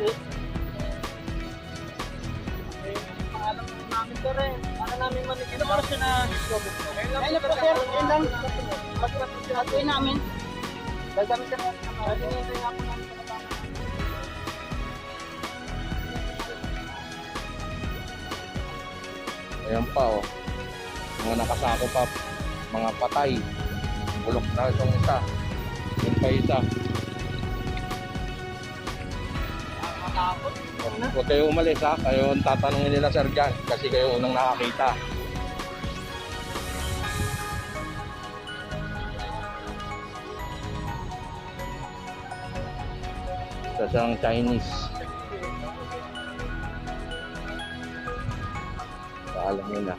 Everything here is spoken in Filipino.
po. Okay, namin to rin. Para namin manigil. Ilang oras na discover? Ngayon po sir, yun lang. Patuloy namin. Dahil kami sir, kasi nito yung ako namin sa kasama. Ayan pa. Oh. Mga nakasako pa. Mga patay. Bulok na itong isa. Yung pa isa. Huwag kayo umalis ha. Kayo ang tatanungin nila sir dyan. Kasi kayo unang nakakita. Isa siyang Chinese. Paalam nyo na.